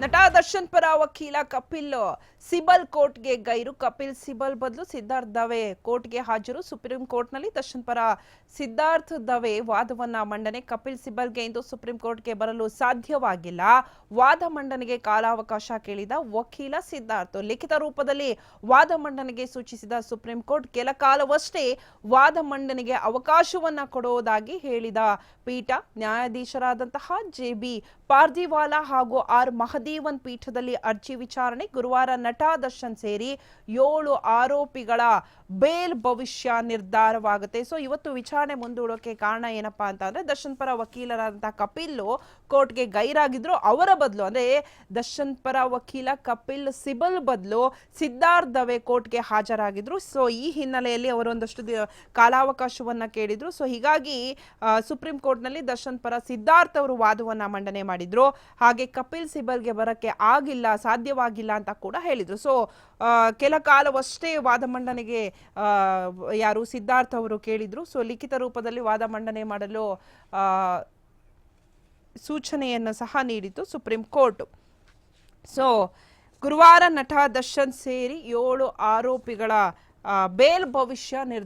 ನಟ ದರ್ಶನ್ ಪರ ವಕೀಲ ಕಪಿಲ್ ಸಿಬಲ್ ಕೋರ್ಟ್ಗೆ ಗೈರು. ಕಪಿಲ್ ಸಿಬಲ್ ಬದಲು ಸಿದ್ಧಾರ್ಥ್ ದವೆ ಕೋರ್ಟ್ಗೆ ಹಾಜರು. ಸುಪ್ರೀಂ ಕೋರ್ಟ್ನಲ್ಲಿ ದರ್ಶನ್ ಪರ ಸಿದ್ಧಾರ್ಥ್ ದವೆ ವಾದವನ್ನ ಮಂಡನೆ. ಕಪಿಲ್ ಸಿಬಲ್ಗೆ ಇಂದು ಸುಪ್ರೀಂ ಕೋರ್ಟ್ಗೆ ಬರಲು ಸಾಧ್ಯವಾಗಿಲ್ಲ. ವಾದ ಮಂಡನೆಗೆ ಕಾಲಾವಕಾಶ ಕೇಳಿದ ವಕೀಲ ಸಿದ್ಧಾರ್ಥ್. ಲಿಖಿತ ರೂಪದಲ್ಲಿ ವಾದ ಮಂಡನೆಗೆ ಸೂಚಿಸಿದ ಸುಪ್ರೀಂ ಕೋರ್ಟ್ ಕೆಲ ಕಾಲವಷ್ಟೇ ವಾದ ಮಂಡನೆಗೆ ಅವಕಾಶವನ್ನ ಕೊಡುವುದಾಗಿ ಹೇಳಿದ ಪೀಠ. ನ್ಯಾಯಾಧೀಶರಾದಂತಹ ಜೆ ಬಿ ಪಾರ್ದಿವಾಲಾ ಹಾಗೂ ಆರ್ ಮಹದೇವನ್ ಪೀಠದಲ್ಲಿ ಅರ್ಜಿ ವಿಚಾರಣೆ, ಗುರುವಾರ ನಟ ದರ್ಶನ್ ಸೇರಿ ಏಳು ಆರೋಪಿಗಳ ಬೇಲ್ ಭವಿಷ್ಯ ನಿರ್ಧಾರವಾಗುತ್ತೆ. ಸೊ ಇವತ್ತು ವಿಚಾರಣೆ ಮುಂದೂಡೋಕೆ ಕಾರಣ ಏನಪ್ಪಾ ಅಂತ ಅಂದ್ರೆ ದರ್ಶನ್ ಪರ ವಕೀಲರಾದಂತಹ ಕಪಿಲ್ ಕೋರ್ಟ್ಗೆ ಗೈರಾಗಿದ್ರು. ಅವರ ಬದಲು ಅಂದ್ರೆ, ದರ್ಶನ್ ಪರ ವಕೀಲ ಕಪಿಲ್ ಸಿಬಲ್ ಬದಲು ಸಿದ್ಧಾರ್ಥ್ ದವೆ ಕೋರ್ಟ್ಗೆ ಹಾಜರಾಗಿದ್ರು. ಸೊ ಈ ಹಿನ್ನೆಲೆಯಲ್ಲಿ ಅವರು ಒಂದಷ್ಟು ಕಾಲಾವಕಾಶವನ್ನ ಕೇಳಿದ್ರು. ಸೊ ಹೀಗಾಗಿ ಸುಪ್ರೀಂ ಕೋರ್ಟ್ನಲ್ಲಿ ದರ್ಶನ್ ಪರ ಸಿದ್ಧಾರ್ಥ ಅವರು ವಾದವನ್ನ ಮಂಡನೆ ಮಾಡಿದ್ರು. ಹಾಗೆ ಕಪಿಲ್ ಸಿಬಲ್ಗೆ ಬರಕ್ಕೆ ಆಗಿಲ್ಲ, ಸಾಧ್ಯವಾಗಿಲ್ಲ ಅಂತ ಕೂಡ ಹೇಳಿದ್ರು. ಸೊ ಕೆಲ ಕಾಲವಷ್ಟೇ ವಾದ ಮಂಡನೆಗೆ ಯಾರು ಸಿದ್ಧಾರ್ಥ ಅವರು ಕೇಳಿದ್ರು. ಸೊ ಲಿಖಿತ ರೂಪದಲ್ಲಿ ವಾದ ಮಂಡನೆ ಮಾಡಲು ಸೂಚನೆಯನ್ನು ಸಹ ನೀಡಿತು ಸುಪ್ರೀಂ ಕೋರ್ಟ್. ಸೊ ಗುರುವಾರ ನಟ ದರ್ಶನ್ ಸೇರಿ ಏಳು ಆರೋಪಿಗಳ ಬೇಲ್ ಭವಿಷ್ಯ ನಿರ್ಧಾರ